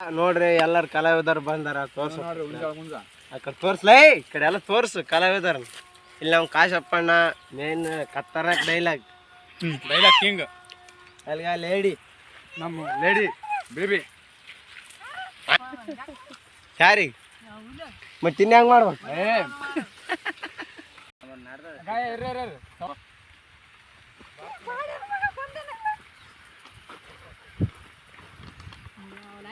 ನೋಡ್ರಿ ಎಲ್ಲಾರು ಕಲಾವಿದರು ಬಂದಾರ ತೋರ್ಸು. ಆಕಡೆ ಆ ಕಡೆ ತೋರ್ಸ್ಲೇ ಈ ಕಡೆ ಎಲ್ಲ ತೋರ್ಸು ಕಲಾವಿದರ. ಇಲ್ಲಿ ನಮ್ಮ ಕಾಶಪ್ಪಣ್ಣ ಮೇನ್ ಕತ್ತರ ಡೈಲಾಗ್ ಡೈಲಾಗ್ ಕಿಂಗ್ ಅಲ್ಲಿಗ ಲೇಡಿ ನಮ್ಮ ಲೇಡಿ ಬೇಬಿ ಯಾರಿ ಮತ್ತೆ ಇನ್ನ ಹೆಂಗ್ ಮಾಡ್ಬೇಕು?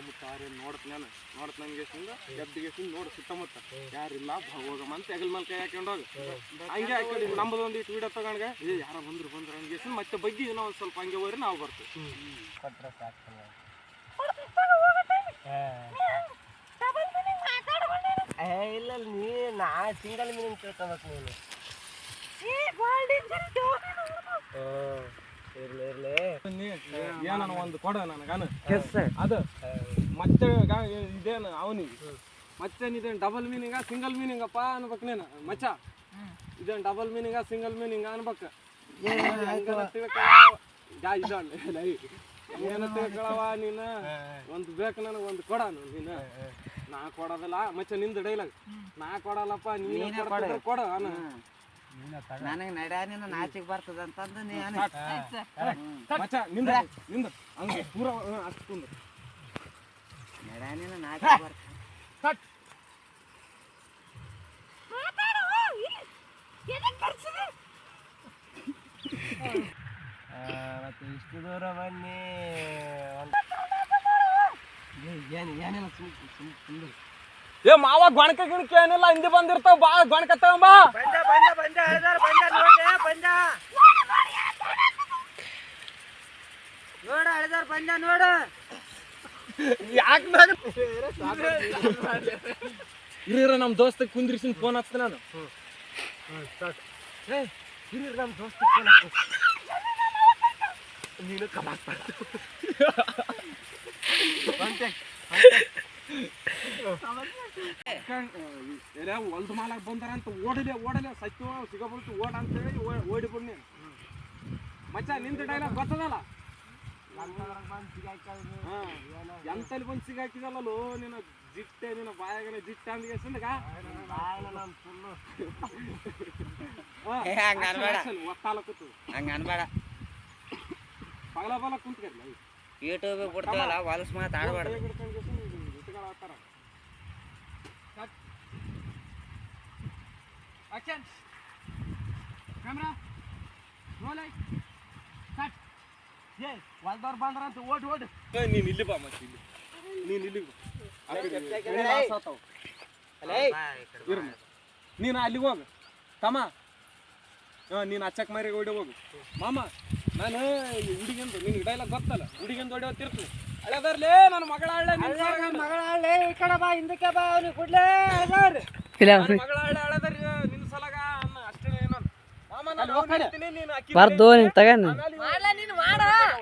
ಸುತ್ತಮುತ್ತ ಯಾರೇನು ನೋಡತ್ ನಾನು ನೋಡತ್ ನಂಗೆ ಎಬ್ಬಿಗೆ ನೋಡು ಸುತ್ತಮುತ್ತ. ಯಾರಿಲ್ಲ ಹೋಗಮ್ಮ ಅಂತ ಹೆಗಲ್ ಮೇಲೆ ಕೈ ಹಾಕೊಂಡು ಹೋಗ. ಹಂಗೆ ಹಾಕೊಂಡು ನಮ್ಮದು ಒಂದು ಇಟ್ಟು ವಿಡಿಯೋ ತಗೊಂಡ್ಗೆ ಏ ಯಾರ ಬಂದ್ರು ಬಂದ್ರು ಹಂಗೆ ಮತ್ತೆ ಬಗ್ಗೆ ಇನ್ನೂ ಒಂದು ಸ್ವಲ್ಪ ಹಂಗೆ ಹೋಗ್ರಿ ನಾವು ಬರ್ತೀವಿ. ಏ ಇಲ್ಲ ನೀ ನಾ ಸಿಂಗಲ್ ಮೀನಿಂಗ್ ತಿಳ್ಕೊಬೇಕು ನೀನು. ಇರ್ಲಿ ಇರ್ಲಿ. ಏನನ ಒಂದು ಕೊಡ ನನಗನು. ಅದು. ಮತ್ತೆ ಇದೇನು ಅವನಿಗೆ. ಮತ್ತೇನಿದೇನು ಡಬಲ್ ಮೀನಿಂಗ ಸಿಂಗಲ್ ಮೀನಿಂಗಪ್ಪ ಅನ್ಬೇಕು ನೀನು ಮಚ್ಚ? ಇದೇನು ಡಬಲ್ ಮೀನಿಂಗ ಸಿಂಗಲ್ ಮೀನಿಂಗ ಅನ್ಬೇಕು? ಇದನ್. ಏನ ತಿಳ್ಕೊಳವ ನೀನು? ಒಂದು ಬೇಕು ನನಗೆ ಒಂದು ಕೊಡ ನೀನು. ನಾ ಕೊಡೋದಿಲ್ಲ ಮಚ್ಚ ನಿಂದು ಡೈಲಾಗ್ ನಾ ಕೊಡಲ್ಲಪ್ಪ ನೀನು ಕೊಡ. ಅನ್ನ. ನನಗೆ ನಡ್ಯಾನಿನ ನಾಚಿಗೆ ಬರ್ತದ ಅಂತಂದು ನೀನು ಮಚ್ಚ ನಿಂದ ನಿಂದ. ಹಂಗೆ ಪೂರ ಅಷ್ಟು ಮತ್ತೆ ಇಷ್ಟು ದೂರ ಬನ್ನಿ. ಏನ್ ಏನಿಲ್ಲ ಸುಮ್ ಸುಮ್ ಸುಮ್ಮನೆ ಏ ಮಾವ ಗೊಣಕ ಗಿಣಕ ಏನಿಲ್ಲ ಹಿಂದೆ ಬಂದಿರ್ತಾವ ಬಾ ಗೊಣಕ ತಗೊಂಬಾ. ಬಂದ ಬಂದ ಬಂದ ಅಳ್ದಾರ ಬಂದ ನೋಡ್ಲೆ ಬಂದ. ನೋಡ ಅಳ್ದಾರ ಬಂದ ನೋಡ. ಯಾಕೆ ಇರ ನಮ್ಮ ದೋಸ್ತ ಕುಂದ್ರಿಸಿನ ಫೋನ್ ಹಚ್ತೀನಿ ನಾನು. ಹಿರಿಯರು ನಮ್ಮ ದೋಸ್ತ ನೀನು ಕಬಾಕ್ ಎಲ್ಲ ಹೊಲ್ದ ಮಾಲಾಗ ಬಂದಾರ ಅಂತ ಓಡಲೆ ಓಡಲೆ ಸತ್ಯ ಸಿಗಬಲ್ತು ಓಡ ಅಂತ ಹೇಳಿ ಓಡಿ ಬನ್ನಿ ಮಚ್ಚ ನಿಂದ ಡೈಲಾಗ್ ಗೊತ್ತದಲ್ಲ ಹಾ. ಎಂತಲ್ಲಿ ಬಂದು ಸಿಗಾಕಿದಲ್ಲೋ ನಿನ್ನ ಜಿಟ್ಟೆ ನಿನ್ನ ಬಾಯಾಗನ ಜಿಟ್ಟ ಅಂದ್ಗೆ ಸಂದಗ ಏ, ಹಂಗ್ ಅನ್ಬೇಡ. ಒತ್ತಾಲ ಕೂತು ಹಂಗ ಅನ್ಬೇಡ ಪಗಲ ಬಲ ಕುಂತ್ಕಲ್ಲ ಯೂಟ್ಯೂಬ್ ಬಿಡ್ತೀವಲ್ಲ ಹೊಲಸ್ ಮಾತಾಡ್ಬೇಡ ಹೊಲ್ದವ್ರು ಬಂದ್ರ ಅಂತ ಓಟ್ ಓಟ್ ನೀನ್ ಇಲ್ಲಿ ಬಾ ಮತ್ತೆ ಇಲ್ಲಿ. ನೀನ್ ಇಲ್ಲಿ. ನೀನು ಅಲ್ಲಿಗೆ ಹೋಗು. ತಮ್ಮ. ಹಾಂ ನೀನು ಅಚ್ಚಕ್ ಮಾರಿ ಓಡಿ ಹೋಗು. ಮಾಮ ನಾನು ಹುಡುಗಿಂದು ನಿನಗೆ ಡೈಲಾಗ್ ಗೊತ್ತಲ್ಲ? ಹುಡುಗಿಂದು ಹೊಡಿ ಹೋಗ್ತಿರ್ತೀನಿ. ಹಳೆದರ್ಲೇ ನನ್ನ ಮಗಳ ಹಳ್ಳೆ ಮಗಳ ಹಳ್ಳೆ ಈ ಕಡೆ ಬಾ ಹಿಂದಕ್ಕೆ ಬಾ ಅವ್ನಿಗೆ ಕೊಡ್ಲೇ ಮಗಳ ಹಳ್ಳೆ ಹಳೆದರ್ ನಿನ್ನ ಸಲಗ ಅನ್ನ ಅಷ್ಟೇ ನಾನು. ಮಾಮ ನಾನು ಹೋಗ್ತೀನಿ ನೀನು ಬರ್ದು ನೀನ್ ತಗನ್ ಆಮೇಲೆ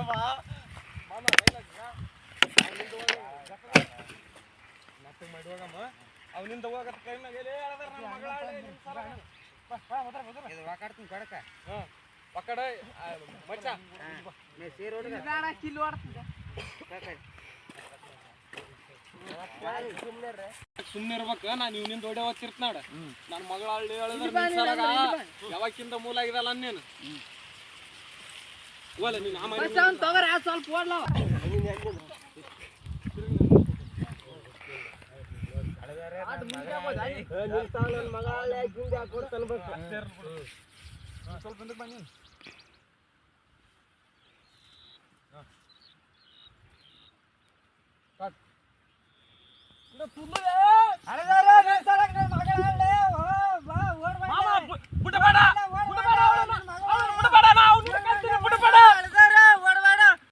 ಹೋದ್ರ. ಇದು ಕೊಡಕ ಹಾ ಮಚ್ಚ. ಸೀರೆ ಸುಮ್ಮನೆ ಇರ್ಬೇಕ ನಾನು ಇವನಿಂದ ಒಡೆ ಹೋಗ್ತಿರ್ತ ನೋಡ. ನನ್ನ ಮಗಳ ಹಳ್ಳಿ ಹೇಳಿದ್ರೆ ಯಾವಾಗಿಂದ ಮೂಲ ಆಗಿದಲ್ಲ ಅನ್ನೇನು ನೀನು ಬಸ್ಸವನ್ ತಗೋರ ಸ್ವಲ್ಪ ಓಡ್ಲ ಸ್ವಲ್ಪ ಹಿಂದಕ್ಕೆ ಬನ್ನಿ ಕಟ್ ತುಂಬ